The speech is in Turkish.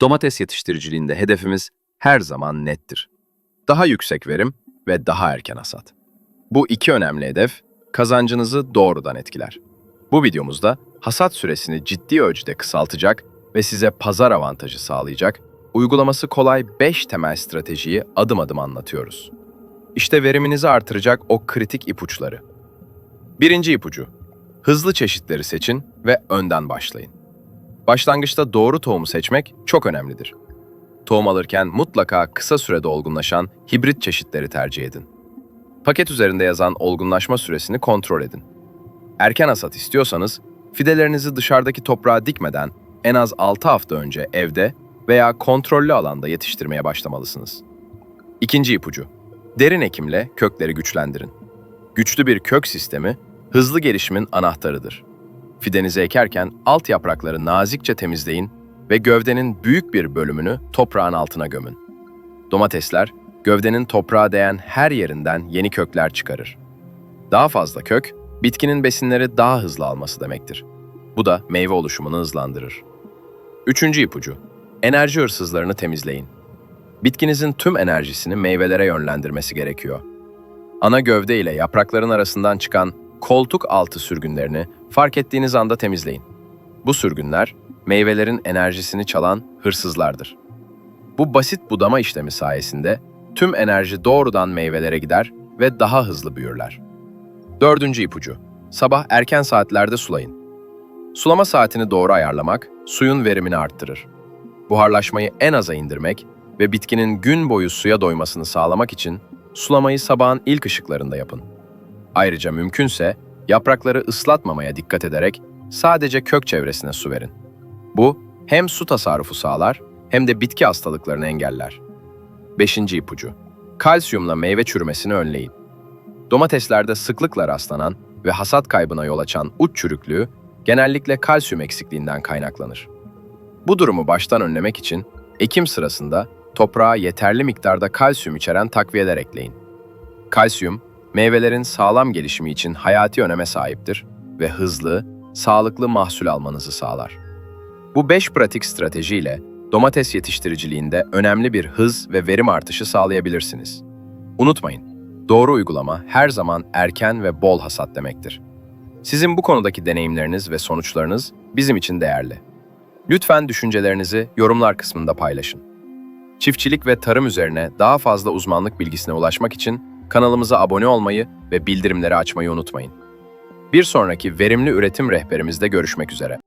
Domates yetiştiriciliğinde hedefimiz her zaman nettir. Daha yüksek verim ve daha erken hasat. Bu iki önemli hedef kazancınızı doğrudan etkiler. Bu videomuzda hasat süresini ciddi ölçüde kısaltacak ve size pazar avantajı sağlayacak, uygulaması kolay 5 temel stratejiyi adım adım anlatıyoruz. İşte veriminizi artıracak o kritik ipuçları. Birinci ipucu, hızlı çeşitleri seçin ve önden başlayın. Başlangıçta doğru tohumu seçmek çok önemlidir. Tohum alırken mutlaka kısa sürede olgunlaşan hibrit çeşitleri tercih edin. Paket üzerinde yazan olgunlaşma süresini kontrol edin. Erken hasat istiyorsanız, fidelerinizi dışarıdaki toprağa dikmeden en az 6 hafta önce evde veya kontrollü alanda yetiştirmeye başlamalısınız. İkinci ipucu, derin ekimle kökleri güçlendirin. Güçlü bir kök sistemi, hızlı gelişimin anahtarıdır. Fidenizi ekerken alt yaprakları nazikçe temizleyin ve gövdenin büyük bir bölümünü toprağın altına gömün. Domatesler, gövdenin toprağa değen her yerinden yeni kökler çıkarır. Daha fazla kök, bitkinin besinleri daha hızlı alması demektir. Bu da meyve oluşumunu hızlandırır. Üçüncü ipucu, enerji hırsızlarını temizleyin. Bitkinizin tüm enerjisini meyvelere yönlendirmesi gerekiyor. Ana gövde ile yaprakların arasından çıkan koltuk altı sürgünlerini fark ettiğiniz anda temizleyin. Bu sürgünler, meyvelerin enerjisini çalan hırsızlardır. Bu basit budama işlemi sayesinde tüm enerji doğrudan meyvelere gider ve daha hızlı büyürler. Dördüncü ipucu, sabah erken saatlerde sulayın. Sulama saatini doğru ayarlamak, suyun verimini arttırır. Buharlaşmayı en aza indirmek ve bitkinin gün boyu suya doymasını sağlamak için sulamayı sabahın ilk ışıklarında yapın. Ayrıca mümkünse yaprakları ıslatmamaya dikkat ederek sadece kök çevresine su verin. Bu hem su tasarrufu sağlar hem de bitki hastalıklarını engeller. Beşinci ipucu. Kalsiyumla meyve çürümesini önleyin. Domateslerde sıklıkla rastlanan ve hasat kaybına yol açan uç çürüklüğü genellikle kalsiyum eksikliğinden kaynaklanır. Bu durumu baştan önlemek için ekim sırasında toprağa yeterli miktarda kalsiyum içeren takviyeler ekleyin. Kalsiyum, meyvelerin sağlam gelişimi için hayati öneme sahiptir ve hızlı, sağlıklı mahsul almanızı sağlar. Bu 5 pratik stratejiyle domates yetiştiriciliğinde önemli bir hız ve verim artışı sağlayabilirsiniz. Unutmayın, doğru uygulama her zaman erken ve bol hasat demektir. Sizin bu konudaki deneyimleriniz ve sonuçlarınız bizim için değerli. Lütfen düşüncelerinizi yorumlar kısmında paylaşın. Çiftçilik ve tarım üzerine daha fazla uzmanlık bilgisine ulaşmak için kanalımıza abone olmayı ve bildirimleri açmayı unutmayın. Bir sonraki verimli üretim rehberimizde görüşmek üzere.